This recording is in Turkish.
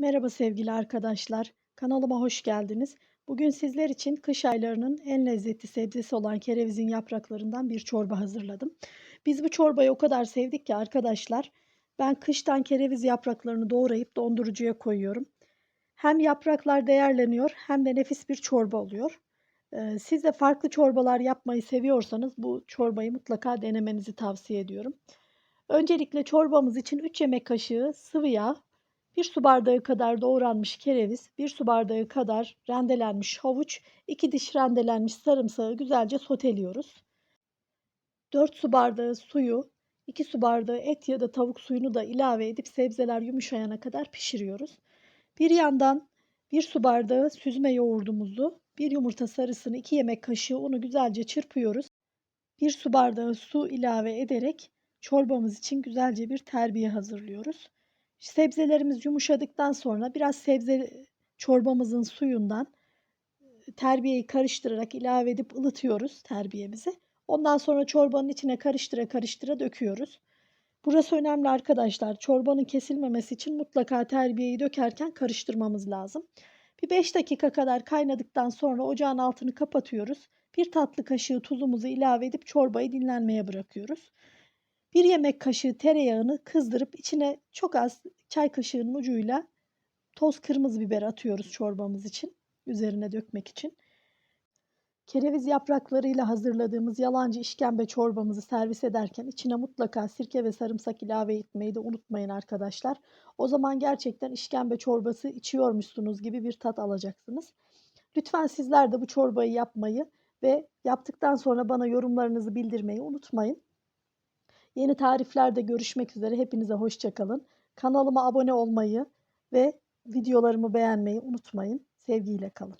Merhaba sevgili arkadaşlar. Kanalıma hoş geldiniz. Bugün sizler için kış aylarının en lezzetli sebzesi olan kerevizin yapraklarından bir çorba hazırladım. Biz bu çorbayı o kadar sevdik ki arkadaşlar, ben kıştan kereviz yapraklarını doğrayıp dondurucuya koyuyorum. Hem yapraklar değerleniyor hem de nefis bir çorba oluyor. Ee, Siz de farklı çorbalar yapmayı seviyorsanız bu çorbayı mutlaka denemenizi tavsiye ediyorum. Öncelikle çorbamız için 3 yemek kaşığı sıvı yağ, 1 su bardağı kadar doğranmış kereviz, 1 su bardağı kadar rendelenmiş havuç, 2 diş rendelenmiş sarımsağı güzelce soteliyoruz. 4 su bardağı suyu, 2 su bardağı et ya da tavuk suyunu da ilave edip sebzeler yumuşayana kadar pişiriyoruz. Bir yandan 1 su bardağı süzme yoğurdumuzu, 1 yumurta sarısını, 2 yemek kaşığı unu güzelce çırpıyoruz. 1 su bardağı su ilave ederek çorbamız için güzelce bir terbiye hazırlıyoruz. Sebzelerimiz yumuşadıktan sonra biraz sebze çorbamızın suyundan terbiyeyi karıştırarak ilave edip ılıtıyoruz terbiyemizi. Ondan sonra çorbanın içine karıştıra karıştıra döküyoruz. Burası önemli arkadaşlar. Çorbanın kesilmemesi için mutlaka terbiyeyi dökerken karıştırmamız lazım. Bir 5 dakika kadar kaynadıktan sonra ocağın altını kapatıyoruz. Bir tatlı kaşığı tuzumuzu ilave edip çorbayı dinlenmeye bırakıyoruz. Bir yemek kaşığı tereyağını kızdırıp içine çok az çay kaşığının ucuyla toz kırmızı biber atıyoruz çorbamız için. Üzerine dökmek için. Kereviz yapraklarıyla hazırladığımız yalancı işkembe çorbamızı servis ederken içine mutlaka sirke ve sarımsak ilave etmeyi de unutmayın arkadaşlar. O zaman gerçekten işkembe çorbası içiyormuşsunuz gibi bir tat alacaksınız. Lütfen sizler de bu çorbayı yapmayı ve yaptıktan sonra bana yorumlarınızı bildirmeyi unutmayın. Yeni tariflerde görüşmek üzere. Hepinize hoşçakalın. Kanalıma abone olmayı ve videolarımı beğenmeyi unutmayın. Sevgiyle kalın.